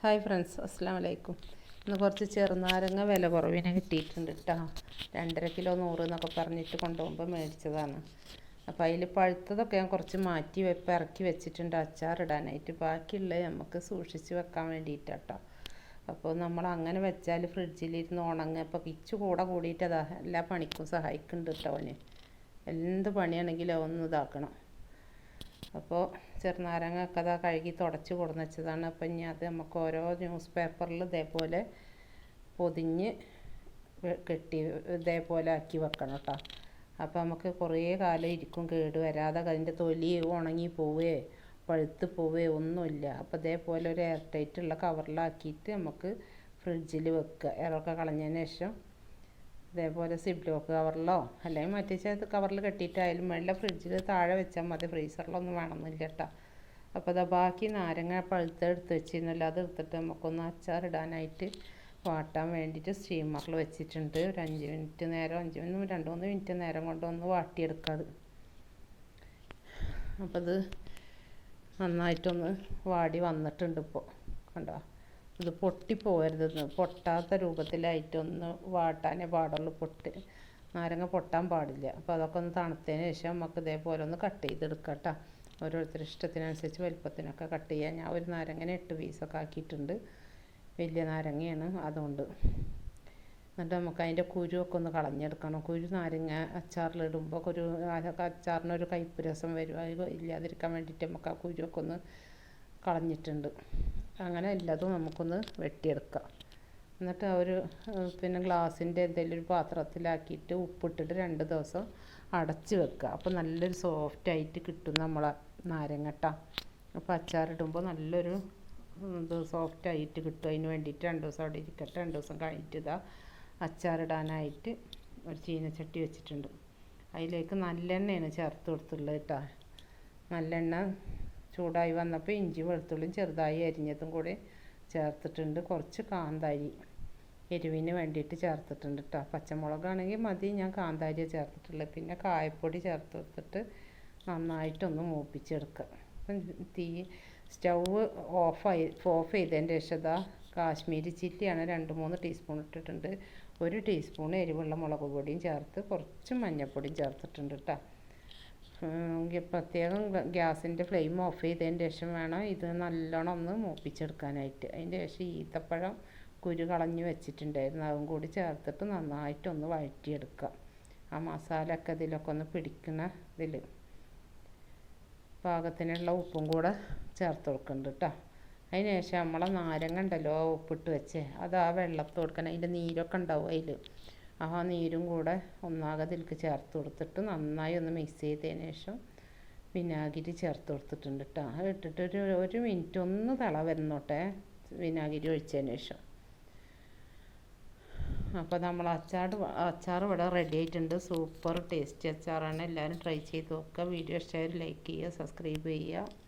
Hi friends അസ്സാം വലൈക്കും ഇന്ന് കുറച്ച് ചെറുനാരങ്ങ വില കുറവിനെ കിട്ടിയിട്ടുണ്ട് കേട്ടോ രണ്ടര കിലോ നൂറ് എന്നൊക്കെ പറഞ്ഞിട്ട് കൊണ്ടുപോകുമ്പോൾ മേടിച്ചതാണ്. അപ്പോൾ അതിൽ പഴുത്തതൊക്കെ ഞാൻ കുറച്ച് മാറ്റി വെപ്പ് ഇറക്കി വെച്ചിട്ടുണ്ട് അച്ചാറിടാനായിട്ട് ബാക്കിയുള്ളത് നമുക്ക് സൂക്ഷിച്ച് വെക്കാൻ വേണ്ടിയിട്ടാട്ടോ അപ്പോൾ നമ്മൾ അങ്ങനെ വെച്ചാൽ ഫ്രിഡ്ജിലിരുന്ന് ഉണങ്ങുക അപ്പോൾ കിച്ച് കൂടെ കൂടിയിട്ട് അതാ എല്ലാ പണിക്കും സഹായിക്കുന്നുണ്ട് കേട്ടോ അവന് എന്ത് പണിയാണെങ്കിലും ഒന്ന് ഇതാക്കണം. അപ്പോൾ ചെറുനാരങ്ങ ഒക്കെ അതാ കഴുകി തുടച്ച് കൊടുന്ന് വെച്ചതാണ്. അപ്പം ഇനി അത് നമുക്ക് ഓരോ ന്യൂസ് പേപ്പറിൽ ഇതേപോലെ പൊതിഞ്ഞ് കെട്ടി ഇതേപോലെ ആക്കി വെക്കണം കേട്ടോ. അപ്പോൾ നമുക്ക് കുറേ കാലം ഇരിക്കും കേട് വരാതെ അതിന്റെ തൊലി ഉണങ്ങി പോവേ പഴുത്ത് പോവുകയോ ഒന്നുമില്ല. അപ്പോൾ ഇതേപോലെ ഒരു എയർ ടൈറ്റ് ഉള്ള കവറിലാക്കിയിട്ട് നമുക്ക് ഫ്രിഡ്ജിൽ വെക്കുക. എയറൊക്കെ കളഞ്ഞതിന് ശേഷം ഇതേപോലെ സിബ് ലോക്ക് കവറിലോ അല്ലെങ്കിൽ മറ്റേ കവറിൽ കെട്ടിയിട്ടായാലും വേണ്ട ഫ്രിഡ്ജിൽ താഴെ വെച്ചാൽ മതി ഫ്രീസറിലൊന്നും വേണമെന്നില്ല കേട്ടോ. അപ്പോൾ അതാ ബാക്കി നാരങ്ങ പഴുത്ത് എടുത്ത് വെച്ചിരുന്നല്ലോ അത് എടുത്തിട്ട് നമുക്കൊന്ന് അച്ചാറിടാനായിട്ട് വാട്ടാൻ വേണ്ടിയിട്ട് സ്റ്റീമറിൽ വെച്ചിട്ടുണ്ട്. ഒരു അഞ്ച് മിനിറ്റ് നേരം അഞ്ച് മിനിറ്റ് രണ്ട് മൂന്ന് മിനിറ്റ് നേരം കൊണ്ടൊന്ന് ഒന്ന് വാട്ടിയെടുക്കാം അത്. അപ്പോൾ അത് നന്നായിട്ടൊന്ന് വാടി വന്നിട്ടുണ്ട് ഇപ്പോൾ കണ്ടോ? ഇത് പൊട്ടിപ്പോകരുത് പൊട്ടാത്ത രൂപത്തിലായിട്ടൊന്ന് വാട്ടാനേ പാടുള്ളൂ. പൊട്ട് നാരങ്ങ പൊട്ടാൻ പാടില്ല. അപ്പോൾ അതൊക്കെ ഒന്ന് തണുത്തതിന് ശേഷം നമുക്ക് ഇതേപോലെ ഒന്ന് കട്ട് ചെയ്തെടുക്കാം കേട്ടോ ഓരോരുത്തരുടെ ഇഷ്ടത്തിനനുസരിച്ച് വലുപ്പത്തിനൊക്കെ കട്ട് ചെയ്യാം. ഞാൻ ഒരു നാരങ്ങനെ എട്ട് പീസൊക്കെ ആക്കിയിട്ടുണ്ട്. വലിയ നാരങ്ങയാണ് അതുകൊണ്ട്. എന്നിട്ട് നമുക്ക് അതിന്റെ കുരുവൊക്കെ ഒന്ന് കളഞ്ഞെടുക്കണം. കുരു നാരങ്ങ അച്ചാറിലിടുമ്പോൾ അതൊക്കെ അച്ചാറിനൊരു കയ്പ്പ് രസം വരും. അത് ഇല്ലാതിരിക്കാൻ വേണ്ടിയിട്ട് നമുക്ക് ആ കുരുവൊക്കെ ഒന്ന് കളഞ്ഞിട്ടുണ്ട്. അങ്ങനെ എല്ലാതും നമുക്കൊന്ന് വെട്ടിയെടുക്കാം. എന്നിട്ട് ഒരു പിന്നെ ഗ്ലാസിന്റെ എന്തെങ്കിലും ഒരു പാത്രത്തിലാക്കിയിട്ട് ഉപ്പിട്ടിട്ട് രണ്ട് ദിവസം അടച്ച് വെക്കുക. അപ്പോൾ നല്ലൊരു സോഫ്റ്റ് ആയിട്ട് കിട്ടും നമ്മളെ നാരങ്ങട്ട അപ്പോൾ അച്ചാറിടുമ്പോൾ നല്ലൊരു ഇത് സോഫ്റ്റ് ആയിട്ട് കിട്ടും. അതിന് വേണ്ടിയിട്ട് രണ്ട് ദിവസം അവിടെ ഇരിക്കട്ടെ. രണ്ട് ദിവസം കഴിഞ്ഞിട്ട് ഇതാ അച്ചാറിടാനായിട്ട് ഒരു ചീനച്ചട്ടി വെച്ചിട്ടുണ്ട്. അതിലേക്ക് നല്ലെണ്ണയാണ് ചേർത്ത് കൊടുത്തുള്ളത് കേട്ടോ. നല്ലെണ്ണ ചൂടായി വന്നപ്പോൾ ഇഞ്ചി വെളുത്തുള്ളിയും ചെറുതായി അരിഞ്ഞതും കൂടി ചേർത്തിട്ടുണ്ട്. കുറച്ച് കാന്താരി എരിവിന് വേണ്ടിയിട്ട് ചേർത്തിട്ടുണ്ട് കേട്ടോ പച്ചമുളകാണെങ്കിൽ മതി ഞാൻ കാന്താരിയാണ് ചേർത്തിട്ടുള്ളത്. പിന്നെ കായപ്പൊടി ചേർത്ത് നന്നായിട്ട് നന്നായിട്ടൊന്ന് മൂപ്പിച്ചെടുക്കുക അപ്പം തീ സ്റ്റൗവ് ഓഫായി ഓഫ് ചെയ്തതിന്റെ ശേഷം കാശ്മീരി ചില്ലിയാണ് രണ്ട് മൂന്ന് ടീസ്പൂൺ ഇട്ടിട്ടുണ്ട്. ഒരു ടീസ്പൂൺ എരിവുള്ള മുളക് പൊടിയും ചേർത്ത് കുറച്ച് മഞ്ഞൾപ്പൊടിയും ചേർത്തിട്ടുണ്ട് കേട്ടോ പ്രത്യേകം ഗ്യാസിന്റെ ഫ്ലെയിം ഓഫ് ചെയ്തതിന് ശേഷം വേണം ഇത് നല്ലോണം ഒന്ന് മൂപ്പിച്ചെടുക്കാനായിട്ട്. അതിന്റെ ശേഷം ഈത്തപ്പഴം കുരു കളഞ്ഞ് വെച്ചിട്ടുണ്ടായിരുന്നു. അതും കൂടി ചേർത്തിട്ട് നന്നായിട്ടൊന്ന് വഴറ്റിയെടുക്കുക. ആ മസാല ഒക്കെ ഇതിലൊക്കെ ഒന്ന് പിടിക്കണ ഇതിൽ പാകത്തിനുള്ള ഉപ്പും കൂടെ ചേർത്ത് കൊടുക്കുന്നുണ്ട് കേട്ടോ അതിന് ശേഷം നമ്മളെ നാരങ്ങ ഉണ്ടല്ലോ ഉപ്പിട്ട് വെച്ച്. അത് ആ വെള്ളത്ത് കൊടുക്കണം. അതിന്റെ നീരൊക്കെ ഉണ്ടാവും അതിൽ ആ നീരും കൂടെ ഒന്നാകെ ഇതിലേക്ക് ചേർത്ത് കൊടുത്തിട്ട് നന്നായി ഒന്ന് മിക്സ് ചെയ്തതിന് ശേഷം വിനാഗിരി ചേർത്ത് കൊടുത്തിട്ടുണ്ട് കേട്ടോ അത് ഇട്ടിട്ട് ഒരു ഒരു മിനിറ്റ് ഒന്ന് തള വരുന്നോട്ടെ വിനാഗിരി ഒഴിച്ചതിന് ശേഷം. അപ്പോൾ നമ്മൾ അച്ചാർ അച്ചാർ ഇവിടെ റെഡി ആയിട്ടുണ്ട്. സൂപ്പർ ടേസ്റ്റി അച്ചാറാണ്. എല്ലാവരും ട്രൈ ചെയ്ത് നോക്കുക. വീഡിയോ ഇഷ്ടമായാൽ ലൈക്ക് ചെയ്യുക സബ്സ്ക്രൈബ് ചെയ്യുക.